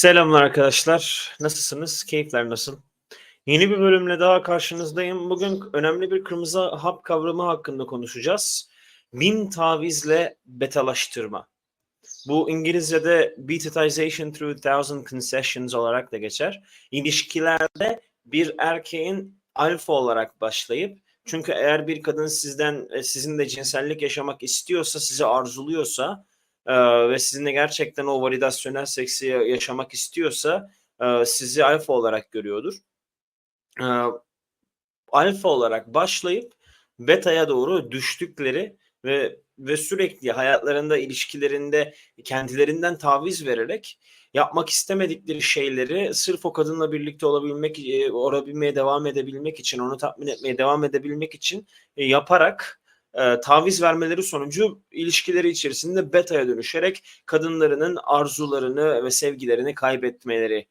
Selamlar arkadaşlar. Nasılsınız? Keyifler nasıl? Yeni bir bölümle daha karşınızdayım. Bugün önemli bir kırmızı hap kavramı hakkında konuşacağız. Bin tavizle betalaştırma. Bu İngilizce'de betatization through thousand concessions olarak da geçer. İlişkilerde bir erkeğin alfa olarak başlayıp çünkü eğer bir kadın sizden e, sizinle cinsellik yaşamak istiyorsa, sizi arzuluyorsa e, ve sizinle gerçekten o validasyonel seksi yaşamak istiyorsa e, sizi alfa olarak görüyordur. E, alfa olarak başlayıp beta'ya doğru düştükleri ve ve sürekli hayatlarında ilişkilerinde kendilerinden taviz vererek yapmak istemedikleri şeyleri sırf o kadınla birlikte olabilmek, e, olabilmeye devam edebilmek için, onu tatmin etmeye devam edebilmek için e, yaparak e, taviz vermeleri sonucu ilişkileri içerisinde beta'ya dönüşerek kadınlarının arzularını ve sevgilerini kaybetmeleri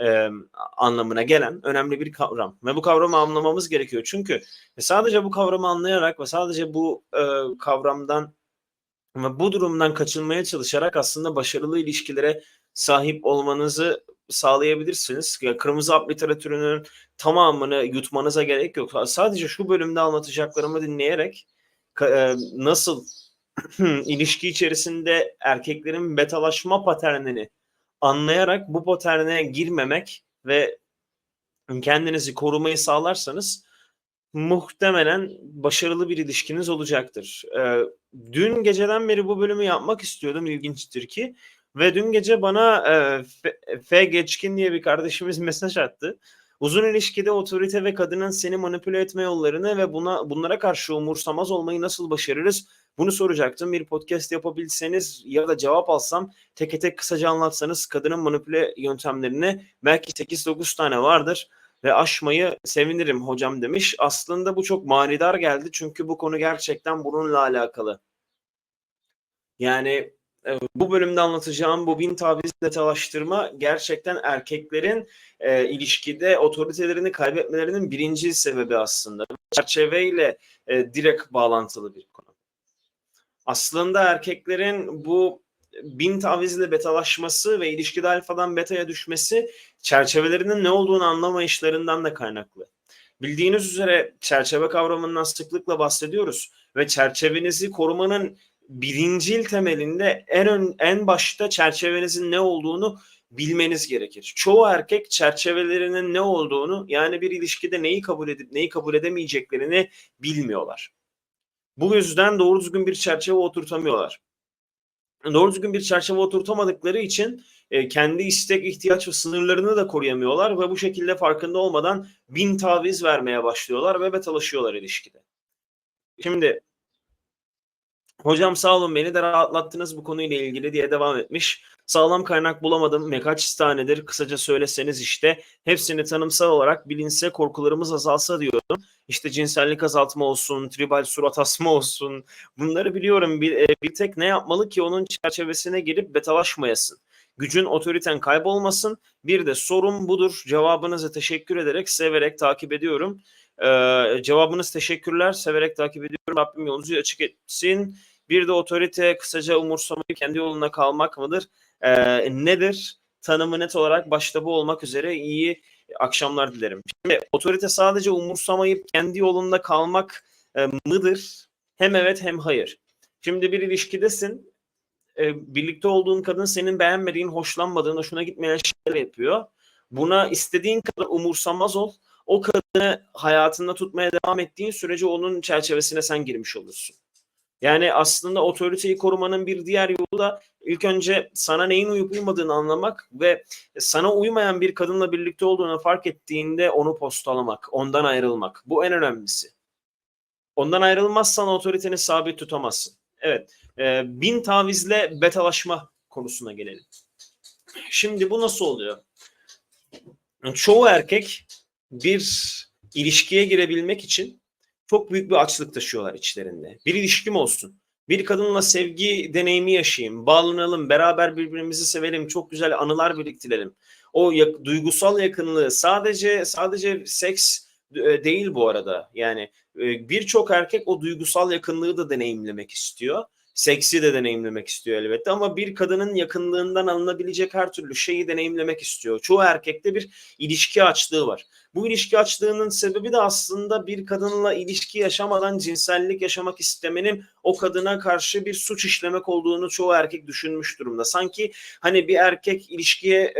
e, anlamına gelen önemli bir kavram. Ve bu kavramı anlamamız gerekiyor. Çünkü sadece bu kavramı anlayarak ve sadece bu e, kavramdan ve bu durumdan kaçınmaya çalışarak aslında başarılı ilişkilere sahip olmanızı sağlayabilirsiniz. Ya, kırmızı hap literatürünün tamamını yutmanıza gerek yok. Sadece şu bölümde anlatacaklarımı dinleyerek nasıl ilişki içerisinde erkeklerin betalaşma paternini anlayarak bu paterne girmemek ve kendinizi korumayı sağlarsanız muhtemelen başarılı bir ilişkiniz olacaktır. Ee, dün geceden beri bu bölümü yapmak istiyordum ilginçtir ki ve dün gece bana e, F, F Geçkin diye bir kardeşimiz mesaj attı. Uzun ilişkide otorite ve kadının seni manipüle etme yollarını ve buna bunlara karşı umursamaz olmayı nasıl başarırız? Bunu soracaktım. Bir podcast yapabilseniz ya da cevap alsam tek tek kısaca anlatsanız kadının manipüle yöntemlerini belki 8-9 tane vardır ve aşmayı sevinirim hocam demiş. Aslında bu çok manidar geldi çünkü bu konu gerçekten bununla alakalı. Yani bu bölümde anlatacağım bu bin taviz detalaştırma gerçekten erkeklerin e, ilişkide otoritelerini kaybetmelerinin birinci sebebi aslında. Çerçeveyle e, direkt bağlantılı bir konu. Aslında erkeklerin bu bin tavizle betalaşması ve ilişkide alfadan beta'ya düşmesi çerçevelerinin ne olduğunu anlamayışlarından da kaynaklı. Bildiğiniz üzere çerçeve kavramından sıklıkla bahsediyoruz ve çerçevenizi korumanın birincil temelinde en ön, en başta çerçevenizin ne olduğunu bilmeniz gerekir. Çoğu erkek çerçevelerinin ne olduğunu yani bir ilişkide neyi kabul edip neyi kabul edemeyeceklerini bilmiyorlar. Bu yüzden doğru düzgün bir çerçeve oturtamıyorlar. Doğru düzgün bir çerçeve oturtamadıkları için e, kendi istek, ihtiyaç ve sınırlarını da koruyamıyorlar ve bu şekilde farkında olmadan bin taviz vermeye başlıyorlar ve betalaşıyorlar ilişkide. Şimdi Hocam sağ olun beni de rahatlattınız bu konuyla ilgili diye devam etmiş. Sağlam kaynak bulamadım. Ne kaç tanedir kısaca söyleseniz işte. Hepsini tanımsal olarak bilinse korkularımız azalsa diyordum. İşte cinsellik azaltma olsun, tribal surat asma olsun. Bunları biliyorum. Bir, e, bir tek ne yapmalı ki onun çerçevesine girip betalaşmayasın. Gücün otoriten kaybolmasın. Bir de sorun budur. Cevabınızı teşekkür ederek, severek takip ediyorum. Ee, cevabınız teşekkürler. Severek takip ediyorum. Rabbim yolunuzu açık etsin. Bir de otorite kısaca umursamayıp kendi yoluna kalmak mıdır? Ee, nedir? Tanımı net olarak başta bu olmak üzere iyi akşamlar dilerim. Şimdi otorite sadece umursamayıp kendi yolunda kalmak e, mıdır? Hem evet hem hayır. Şimdi bir ilişkidesin. E, birlikte olduğun kadın senin beğenmediğin, hoşlanmadığın, hoşuna gitmeyen şeyler yapıyor. Buna istediğin kadar umursamaz ol. O kadını hayatında tutmaya devam ettiğin sürece onun çerçevesine sen girmiş olursun. Yani aslında otoriteyi korumanın bir diğer yolu da ilk önce sana neyin uyup uymadığını anlamak ve sana uymayan bir kadınla birlikte olduğunu fark ettiğinde onu postalamak, ondan ayrılmak. Bu en önemlisi. Ondan ayrılmazsan otoriteni sabit tutamazsın. Evet, e, bin tavizle betalaşma konusuna gelelim. Şimdi bu nasıl oluyor? Çoğu erkek bir ilişkiye girebilmek için çok büyük bir açlık taşıyorlar içlerinde. Bir ilişkim olsun. Bir kadınla sevgi deneyimi yaşayayım, bağlanalım, beraber birbirimizi sevelim, çok güzel anılar biriktirelim. O yak- duygusal yakınlığı sadece sadece seks e, değil bu arada. Yani e, birçok erkek o duygusal yakınlığı da deneyimlemek istiyor Seksi de deneyimlemek istiyor elbette ama bir kadının yakınlığından alınabilecek her türlü şeyi deneyimlemek istiyor. Çoğu erkekte bir ilişki açlığı var. Bu ilişki açlığının sebebi de aslında bir kadınla ilişki yaşamadan cinsellik yaşamak istemenin o kadına karşı bir suç işlemek olduğunu çoğu erkek düşünmüş durumda. Sanki hani bir erkek ilişkiye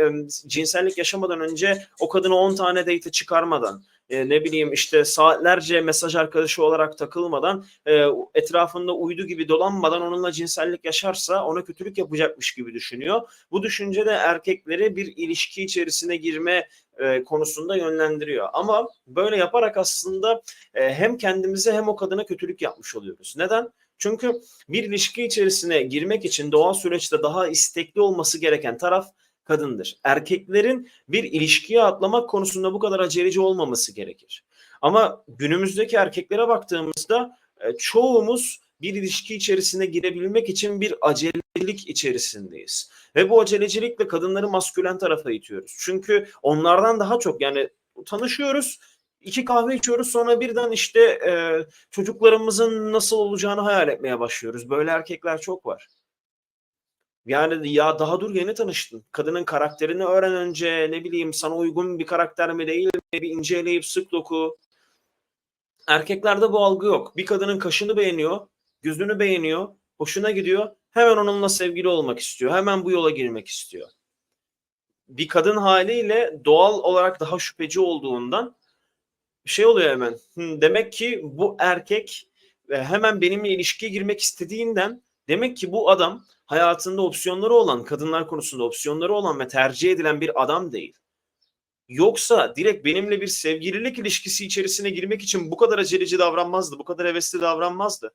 cinsellik yaşamadan önce o kadını 10 tane date çıkarmadan e, ne bileyim işte saatlerce mesaj arkadaşı olarak takılmadan e, etrafında uydu gibi dolanmadan onunla cinsellik yaşarsa ona kötülük yapacakmış gibi düşünüyor. Bu düşünce de erkekleri bir ilişki içerisine girme e, konusunda yönlendiriyor. Ama böyle yaparak aslında e, hem kendimize hem o kadına kötülük yapmış oluyoruz. Neden? Çünkü bir ilişki içerisine girmek için doğal süreçte daha istekli olması gereken taraf kadındır. Erkeklerin bir ilişkiye atlamak konusunda bu kadar aceleci olmaması gerekir. Ama günümüzdeki erkeklere baktığımızda e, çoğumuz bir ilişki içerisine girebilmek için bir acelelik içerisindeyiz. Ve bu acelecilikle kadınları maskülen tarafa itiyoruz. Çünkü onlardan daha çok yani tanışıyoruz, iki kahve içiyoruz sonra birden işte e, çocuklarımızın nasıl olacağını hayal etmeye başlıyoruz. Böyle erkekler çok var. Yani ya daha dur yeni tanıştın. Kadının karakterini öğren önce ne bileyim sana uygun bir karakter mi değil mi bir inceleyip sık doku. Erkeklerde bu algı yok. Bir kadının kaşını beğeniyor, gözünü beğeniyor, hoşuna gidiyor. Hemen onunla sevgili olmak istiyor. Hemen bu yola girmek istiyor. Bir kadın haliyle doğal olarak daha şüpheci olduğundan şey oluyor hemen. demek ki bu erkek hemen benimle ilişkiye girmek istediğinden demek ki bu adam hayatında opsiyonları olan, kadınlar konusunda opsiyonları olan ve tercih edilen bir adam değil. Yoksa direkt benimle bir sevgililik ilişkisi içerisine girmek için bu kadar aceleci davranmazdı, bu kadar hevesli davranmazdı.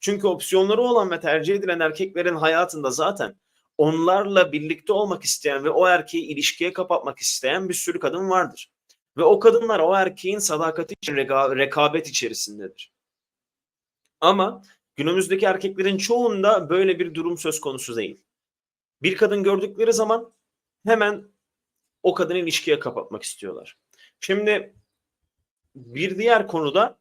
Çünkü opsiyonları olan ve tercih edilen erkeklerin hayatında zaten onlarla birlikte olmak isteyen ve o erkeği ilişkiye kapatmak isteyen bir sürü kadın vardır. Ve o kadınlar o erkeğin sadakati için reka- rekabet içerisindedir. Ama günümüzdeki erkeklerin çoğunda böyle bir durum söz konusu değil. Bir kadın gördükleri zaman hemen o kadını ilişkiye kapatmak istiyorlar. Şimdi bir diğer konuda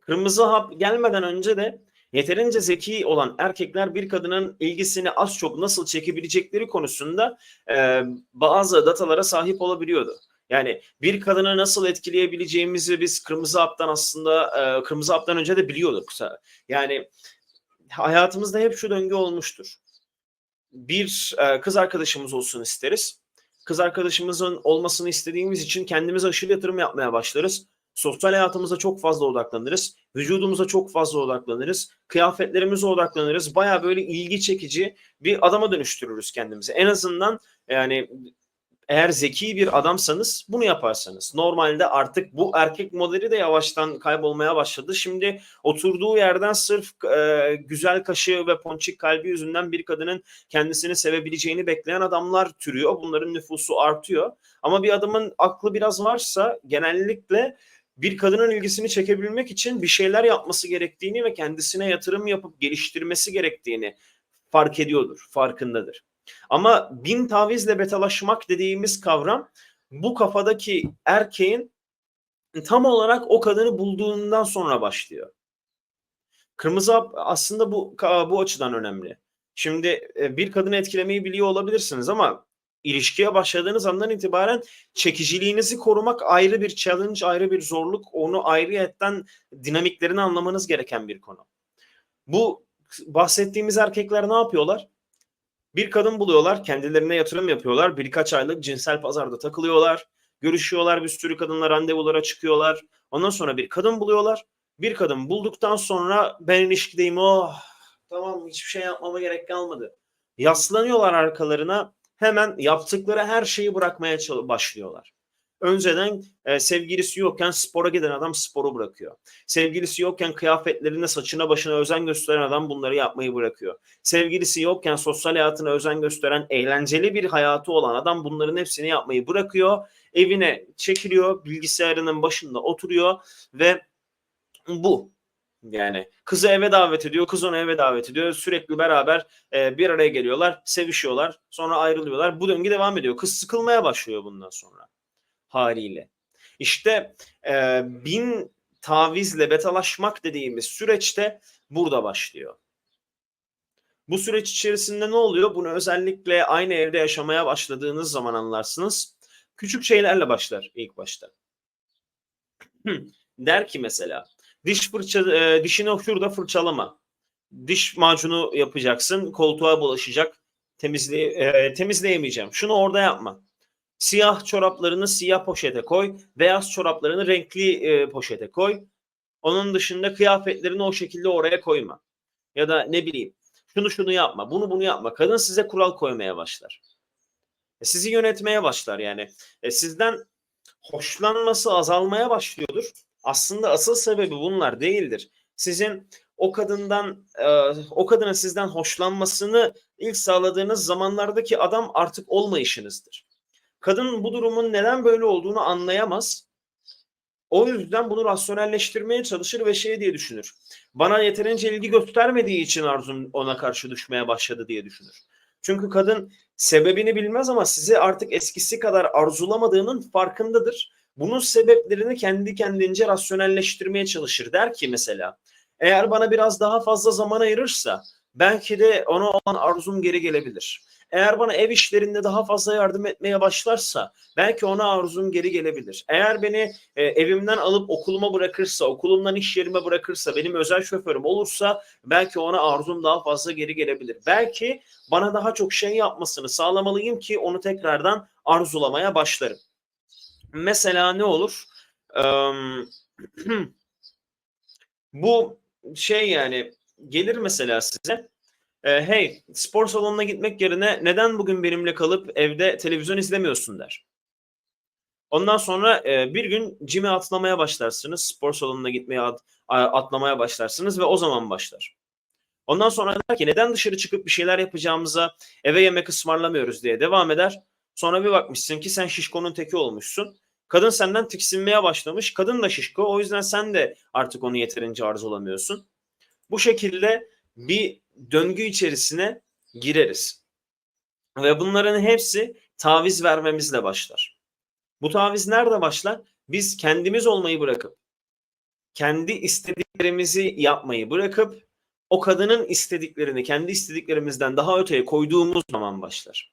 kırmızı hap gelmeden önce de yeterince zeki olan erkekler bir kadının ilgisini az çok nasıl çekebilecekleri konusunda e, bazı datalara sahip olabiliyordu. Yani bir kadını nasıl etkileyebileceğimizi biz kırmızı haptan aslında e, kırmızı haptan önce de biliyorduk. Yani hayatımızda hep şu döngü olmuştur. Bir e, kız arkadaşımız olsun isteriz. Kız arkadaşımızın olmasını istediğimiz için kendimize aşırı yatırım yapmaya başlarız. Sosyal hayatımıza çok fazla odaklanırız. Vücudumuza çok fazla odaklanırız. Kıyafetlerimize odaklanırız. Baya böyle ilgi çekici bir adama dönüştürürüz kendimizi. En azından yani eğer zeki bir adamsanız bunu yaparsanız. Normalde artık bu erkek modeli de yavaştan kaybolmaya başladı. Şimdi oturduğu yerden sırf e, güzel kaşı ve ponçik kalbi yüzünden bir kadının kendisini sevebileceğini bekleyen adamlar türüyor. Bunların nüfusu artıyor. Ama bir adamın aklı biraz varsa genellikle bir kadının ilgisini çekebilmek için bir şeyler yapması gerektiğini ve kendisine yatırım yapıp geliştirmesi gerektiğini fark ediyordur, farkındadır. Ama bin tavizle betalaşmak dediğimiz kavram bu kafadaki erkeğin tam olarak o kadını bulduğundan sonra başlıyor. Kırmızı hap aslında bu bu açıdan önemli. Şimdi e, bir kadını etkilemeyi biliyor olabilirsiniz ama ilişkiye başladığınız andan itibaren çekiciliğinizi korumak ayrı bir challenge, ayrı bir zorluk. Onu ayrıyetten dinamiklerini anlamanız gereken bir konu. Bu bahsettiğimiz erkekler ne yapıyorlar? Bir kadın buluyorlar, kendilerine yatırım yapıyorlar. Birkaç aylık cinsel pazarda takılıyorlar. Görüşüyorlar, bir sürü kadınla randevulara çıkıyorlar. Ondan sonra bir kadın buluyorlar. Bir kadın bulduktan sonra ben ilişkideyim. Oh tamam hiçbir şey yapmama gerek kalmadı. Yaslanıyorlar arkalarına. Hemen yaptıkları her şeyi bırakmaya başlıyorlar. Önceden e, sevgilisi yokken spora giden adam sporu bırakıyor. Sevgilisi yokken kıyafetlerine, saçına, başına özen gösteren adam bunları yapmayı bırakıyor. Sevgilisi yokken sosyal hayatına özen gösteren, eğlenceli bir hayatı olan adam bunların hepsini yapmayı bırakıyor. Evine çekiliyor, bilgisayarının başında oturuyor ve bu yani kızı eve davet ediyor, kız onu eve davet ediyor. Sürekli beraber e, bir araya geliyorlar, sevişiyorlar, sonra ayrılıyorlar. Bu döngü devam ediyor. Kız sıkılmaya başlıyor bundan sonra haliyle. İşte e, bin tavizle betalaşmak dediğimiz süreçte burada başlıyor. Bu süreç içerisinde ne oluyor? Bunu özellikle aynı evde yaşamaya başladığınız zaman anlarsınız. Küçük şeylerle başlar ilk başta. Der ki mesela diş fırça e, dişini şurada fırçalama. Diş macunu yapacaksın, koltuğa bulaşacak. Temizle, e, temizleyemeyeceğim. Şunu orada yapma. Siyah çoraplarını siyah poşete koy, beyaz çoraplarını renkli e, poşete koy. Onun dışında kıyafetlerini o şekilde oraya koyma. Ya da ne bileyim şunu şunu yapma, bunu bunu yapma. Kadın size kural koymaya başlar. E, sizi yönetmeye başlar yani. E, sizden hoşlanması azalmaya başlıyordur. Aslında asıl sebebi bunlar değildir. Sizin o kadından e, o kadının sizden hoşlanmasını ilk sağladığınız zamanlardaki adam artık olmayışınızdır. Kadın bu durumun neden böyle olduğunu anlayamaz. O yüzden bunu rasyonelleştirmeye çalışır ve şey diye düşünür. Bana yeterince ilgi göstermediği için arzum ona karşı düşmeye başladı diye düşünür. Çünkü kadın sebebini bilmez ama sizi artık eskisi kadar arzulamadığının farkındadır. Bunun sebeplerini kendi kendince rasyonelleştirmeye çalışır. Der ki mesela eğer bana biraz daha fazla zaman ayırırsa belki de ona olan arzum geri gelebilir. Eğer bana ev işlerinde daha fazla yardım etmeye başlarsa belki ona arzum geri gelebilir. Eğer beni e, evimden alıp okuluma bırakırsa, okulumdan iş yerime bırakırsa, benim özel şoförüm olursa belki ona arzum daha fazla geri gelebilir. Belki bana daha çok şey yapmasını sağlamalıyım ki onu tekrardan arzulamaya başlarım. Mesela ne olur? Ee, bu şey yani gelir mesela size e, hey spor salonuna gitmek yerine neden bugün benimle kalıp evde televizyon izlemiyorsun der. Ondan sonra e, bir gün cime atlamaya başlarsınız. Spor salonuna gitmeye at, atlamaya başlarsınız ve o zaman başlar. Ondan sonra der ki neden dışarı çıkıp bir şeyler yapacağımıza eve yemek ısmarlamıyoruz diye devam eder. Sonra bir bakmışsın ki sen şişkonun teki olmuşsun. Kadın senden tiksinmeye başlamış. Kadın da şişko. O yüzden sen de artık onu yeterince arzulamıyorsun. Bu şekilde bir döngü içerisine gireriz. Ve bunların hepsi taviz vermemizle başlar. Bu taviz nerede başlar? Biz kendimiz olmayı bırakıp, kendi istediklerimizi yapmayı bırakıp, o kadının istediklerini kendi istediklerimizden daha öteye koyduğumuz zaman başlar.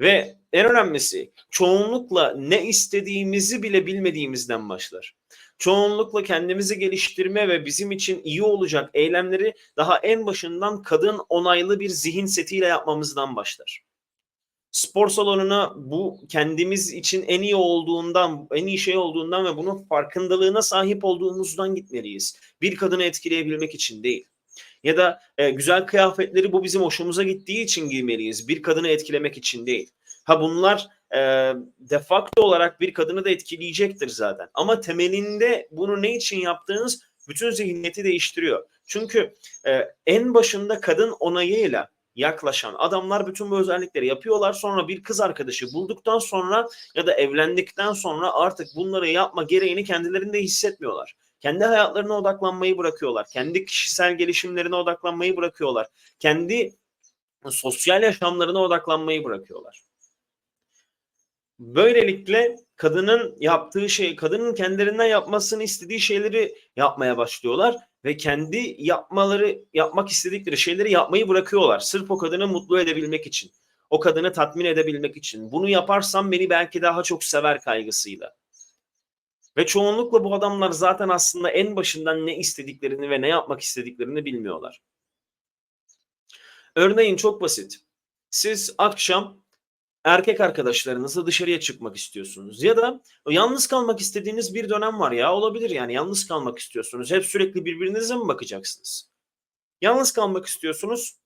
Ve en önemlisi çoğunlukla ne istediğimizi bile bilmediğimizden başlar. Çoğunlukla kendimizi geliştirme ve bizim için iyi olacak eylemleri daha en başından kadın onaylı bir zihin setiyle yapmamızdan başlar. Spor salonuna bu kendimiz için en iyi olduğundan, en iyi şey olduğundan ve bunun farkındalığına sahip olduğumuzdan gitmeliyiz. Bir kadını etkileyebilmek için değil ya da e, güzel kıyafetleri bu bizim hoşumuza gittiği için giymeliyiz. Bir kadını etkilemek için değil. Ha bunlar e, de facto olarak bir kadını da etkileyecektir zaten. Ama temelinde bunu ne için yaptığınız bütün zihniyeti değiştiriyor. Çünkü e, en başında kadın onayıyla yaklaşan adamlar bütün bu özellikleri yapıyorlar. Sonra bir kız arkadaşı bulduktan sonra ya da evlendikten sonra artık bunları yapma gereğini kendilerinde hissetmiyorlar. Kendi hayatlarına odaklanmayı bırakıyorlar. Kendi kişisel gelişimlerine odaklanmayı bırakıyorlar. Kendi sosyal yaşamlarına odaklanmayı bırakıyorlar. Böylelikle kadının yaptığı şey, kadının kendilerinden yapmasını istediği şeyleri yapmaya başlıyorlar ve kendi yapmaları, yapmak istedikleri şeyleri yapmayı bırakıyorlar. Sırf o kadını mutlu edebilmek için, o kadını tatmin edebilmek için. Bunu yaparsam beni belki daha çok sever kaygısıyla. Ve çoğunlukla bu adamlar zaten aslında en başından ne istediklerini ve ne yapmak istediklerini bilmiyorlar. Örneğin çok basit. Siz akşam erkek arkadaşlarınızla dışarıya çıkmak istiyorsunuz ya da yalnız kalmak istediğiniz bir dönem var ya olabilir yani yalnız kalmak istiyorsunuz. Hep sürekli birbirinize mi bakacaksınız? Yalnız kalmak istiyorsunuz.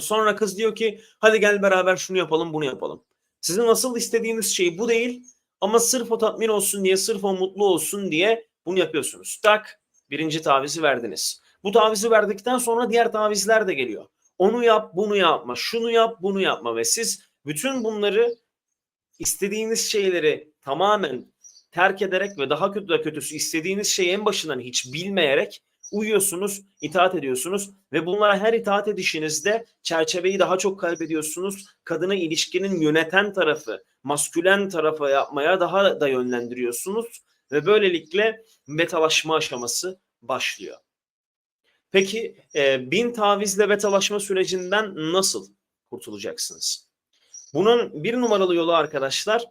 Sonra kız diyor ki hadi gel beraber şunu yapalım bunu yapalım. Sizin asıl istediğiniz şey bu değil ama sırf o tatmin olsun diye, sırf o mutlu olsun diye bunu yapıyorsunuz. Tak, birinci tavizi verdiniz. Bu tavizi verdikten sonra diğer tavizler de geliyor. Onu yap, bunu yapma, şunu yap, bunu yapma ve siz bütün bunları istediğiniz şeyleri tamamen terk ederek ve daha kötü de kötüsü istediğiniz şeyi en başından hiç bilmeyerek uyuyorsunuz, itaat ediyorsunuz ve bunlara her itaat edişinizde çerçeveyi daha çok kaybediyorsunuz. Kadını ilişkinin yöneten tarafı, maskülen tarafa yapmaya daha da yönlendiriyorsunuz ve böylelikle metalaşma aşaması başlıyor. Peki e, bin tavizle betalaşma sürecinden nasıl kurtulacaksınız? Bunun bir numaralı yolu arkadaşlar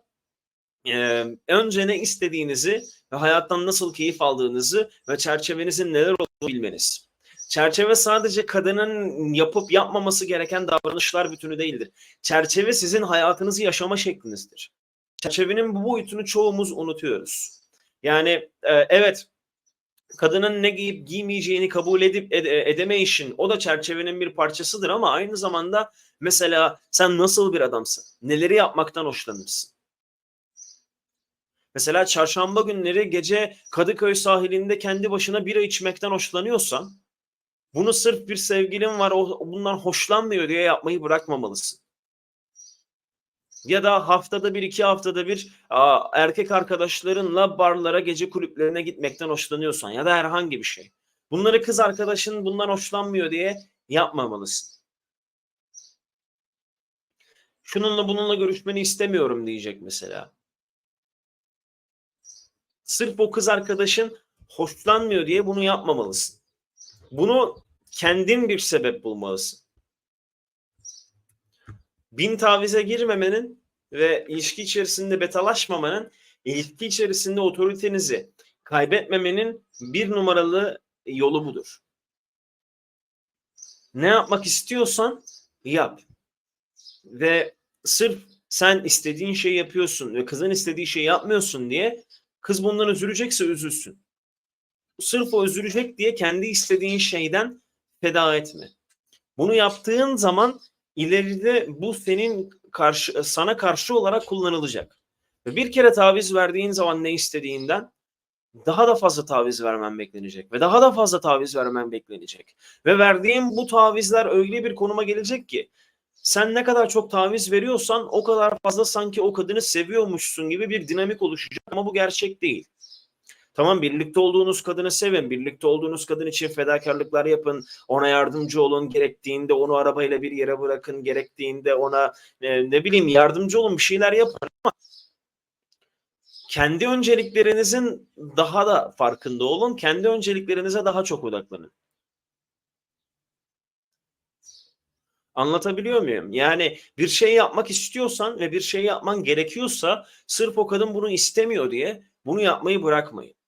e, önce ne istediğinizi ve hayattan nasıl keyif aldığınızı ve çerçevenizin neler olduğunu bilmeniz. Çerçeve sadece kadının yapıp yapmaması gereken davranışlar bütünü değildir. Çerçeve sizin hayatınızı yaşama şeklinizdir. Çerçevenin bu boyutunu çoğumuz unutuyoruz. Yani e, evet kadının ne giyip giymeyeceğini kabul edip ed- edemeyişin o da çerçevenin bir parçasıdır ama aynı zamanda mesela sen nasıl bir adamsın? Neleri yapmaktan hoşlanırsın? Mesela çarşamba günleri gece Kadıköy sahilinde kendi başına bira içmekten hoşlanıyorsan bunu sırf bir sevgilin var o bundan hoşlanmıyor diye yapmayı bırakmamalısın. Ya da haftada bir iki haftada bir aa, erkek arkadaşlarınla barlara gece kulüplerine gitmekten hoşlanıyorsan ya da herhangi bir şey. Bunları kız arkadaşın bundan hoşlanmıyor diye yapmamalısın. Şununla bununla görüşmeni istemiyorum diyecek mesela. Sırf o kız arkadaşın hoşlanmıyor diye bunu yapmamalısın. Bunu kendin bir sebep bulmalısın. Bin tavize girmemenin ve ilişki içerisinde betalaşmamanın, ilişki içerisinde otoritenizi kaybetmemenin bir numaralı yolu budur. Ne yapmak istiyorsan yap. Ve sırf sen istediğin şeyi yapıyorsun ve kızın istediği şeyi yapmıyorsun diye kız bundan üzülecekse üzülsün. Sırf o üzülecek diye kendi istediğin şeyden feda etme. Bunu yaptığın zaman ileride bu senin karşı sana karşı olarak kullanılacak. Ve bir kere taviz verdiğin zaman ne istediğinden daha da fazla taviz vermen beklenecek ve daha da fazla taviz vermen beklenecek. Ve verdiğin bu tavizler öyle bir konuma gelecek ki sen ne kadar çok taviz veriyorsan o kadar fazla sanki o kadını seviyormuşsun gibi bir dinamik oluşacak ama bu gerçek değil. Tamam birlikte olduğunuz kadını sevin. Birlikte olduğunuz kadın için fedakarlıklar yapın. Ona yardımcı olun. Gerektiğinde onu arabayla bir yere bırakın. Gerektiğinde ona e, ne bileyim yardımcı olun. Bir şeyler yapın ama kendi önceliklerinizin daha da farkında olun. Kendi önceliklerinize daha çok odaklanın. Anlatabiliyor muyum? Yani bir şey yapmak istiyorsan ve bir şey yapman gerekiyorsa sırf o kadın bunu istemiyor diye bunu yapmayı bırakmayın.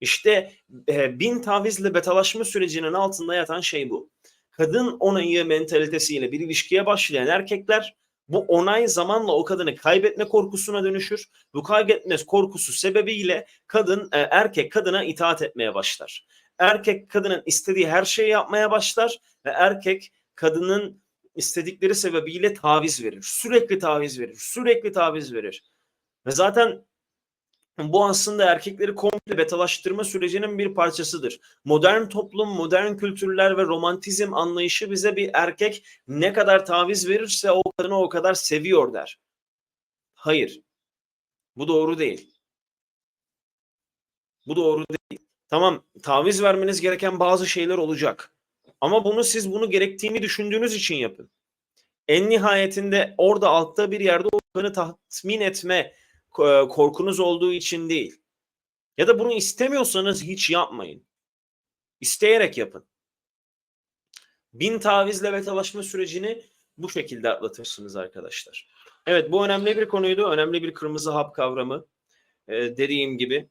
İşte e, bin tavizle betalaşma sürecinin altında yatan şey bu. Kadın onayı mentalitesiyle bir ilişkiye başlayan erkekler bu onay zamanla o kadını kaybetme korkusuna dönüşür. Bu kaybetme korkusu sebebiyle kadın e, erkek kadına itaat etmeye başlar. Erkek kadının istediği her şeyi yapmaya başlar ve erkek kadının istedikleri sebebiyle taviz verir. Sürekli taviz verir. Sürekli taviz verir. Ve zaten bu aslında erkekleri komple betalaştırma sürecinin bir parçasıdır. Modern toplum, modern kültürler ve romantizm anlayışı bize bir erkek ne kadar taviz verirse o kadını o kadar seviyor der. Hayır. Bu doğru değil. Bu doğru değil. Tamam taviz vermeniz gereken bazı şeyler olacak. Ama bunu siz bunu gerektiğini düşündüğünüz için yapın. En nihayetinde orada altta bir yerde o kadını tatmin etme korkunuz olduğu için değil. Ya da bunu istemiyorsanız hiç yapmayın. İsteyerek yapın. Bin tavizle vetalaşma sürecini bu şekilde atlatırsınız arkadaşlar. Evet bu önemli bir konuydu. Önemli bir kırmızı hap kavramı. Ee, dediğim gibi.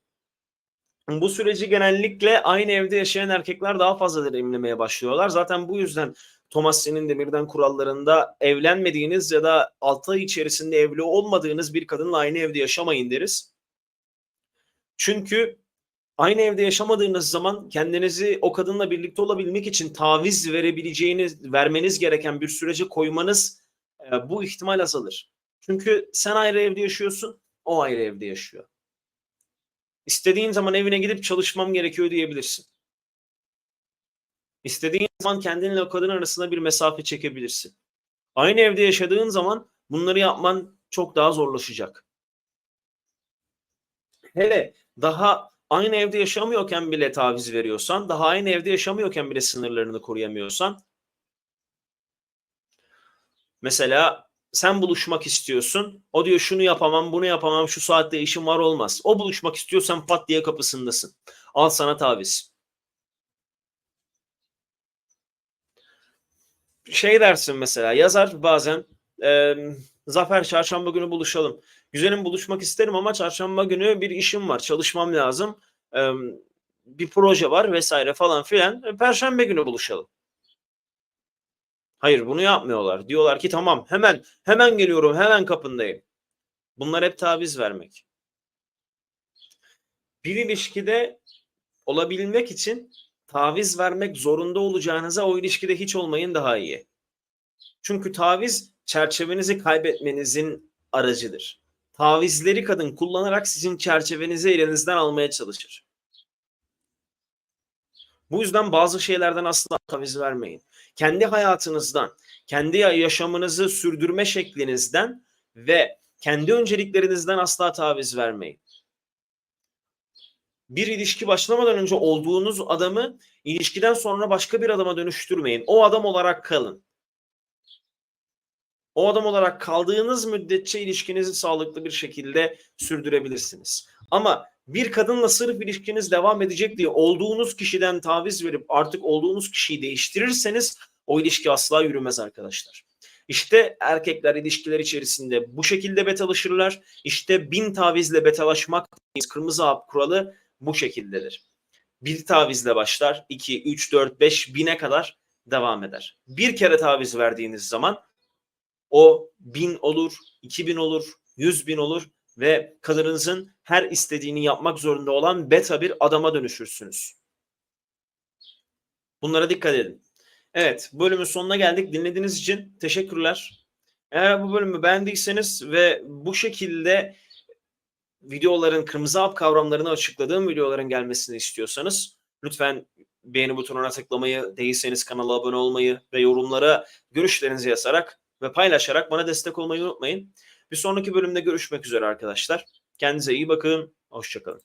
Bu süreci genellikle aynı evde yaşayan erkekler daha fazla deneyimlemeye başlıyorlar. Zaten bu yüzden Thomas senin demirden kurallarında evlenmediğiniz ya da 6 ay içerisinde evli olmadığınız bir kadınla aynı evde yaşamayın deriz. Çünkü aynı evde yaşamadığınız zaman kendinizi o kadınla birlikte olabilmek için taviz verebileceğiniz, vermeniz gereken bir sürece koymanız e, bu ihtimal azalır. Çünkü sen ayrı evde yaşıyorsun, o ayrı evde yaşıyor. İstediğin zaman evine gidip çalışmam gerekiyor diyebilirsin. İstediğin zaman kendinle o kadın arasında bir mesafe çekebilirsin. Aynı evde yaşadığın zaman bunları yapman çok daha zorlaşacak. Hele daha aynı evde yaşamıyorken bile taviz veriyorsan, daha aynı evde yaşamıyorken bile sınırlarını koruyamıyorsan, mesela sen buluşmak istiyorsun, o diyor şunu yapamam, bunu yapamam, şu saatte işim var olmaz. O buluşmak istiyorsan pat diye kapısındasın. Al sana taviz. Şey dersin mesela yazar bazen e, Zafer çarşamba günü buluşalım. Güzelim buluşmak isterim ama çarşamba günü bir işim var çalışmam lazım. E, bir proje var vesaire falan filan. E, Perşembe günü buluşalım. Hayır bunu yapmıyorlar. Diyorlar ki tamam hemen hemen geliyorum hemen kapındayım. Bunlar hep taviz vermek. Bir ilişkide olabilmek için taviz vermek zorunda olacağınıza o ilişkide hiç olmayın daha iyi. Çünkü taviz çerçevenizi kaybetmenizin aracıdır. Tavizleri kadın kullanarak sizin çerçevenizi elinizden almaya çalışır. Bu yüzden bazı şeylerden asla taviz vermeyin. Kendi hayatınızdan, kendi yaşamınızı sürdürme şeklinizden ve kendi önceliklerinizden asla taviz vermeyin. Bir ilişki başlamadan önce olduğunuz adamı ilişkiden sonra başka bir adama dönüştürmeyin. O adam olarak kalın. O adam olarak kaldığınız müddetçe ilişkinizi sağlıklı bir şekilde sürdürebilirsiniz. Ama bir kadınla sırf ilişkiniz devam edecek diye olduğunuz kişiden taviz verip artık olduğunuz kişiyi değiştirirseniz o ilişki asla yürümez arkadaşlar. İşte erkekler ilişkiler içerisinde bu şekilde betalaşırlar. İşte bin tavizle betalaşmak kırmızı hap kuralı bu şekildedir. Bir tavizle başlar, 2, 3, 4, 5 bine kadar devam eder. Bir kere taviz verdiğiniz zaman o bin olur, iki bin olur, yüz bin olur ve kadınınızın her istediğini yapmak zorunda olan beta bir adama dönüşürsünüz. Bunlara dikkat edin. Evet, bölümün sonuna geldik. Dinlediğiniz için teşekkürler. Eğer bu bölümü beğendiyseniz ve bu şekilde videoların kırmızı hap kavramlarını açıkladığım videoların gelmesini istiyorsanız lütfen beğeni butonuna tıklamayı, değilseniz kanala abone olmayı ve yorumlara görüşlerinizi yazarak ve paylaşarak bana destek olmayı unutmayın. Bir sonraki bölümde görüşmek üzere arkadaşlar. Kendinize iyi bakın. Hoşçakalın.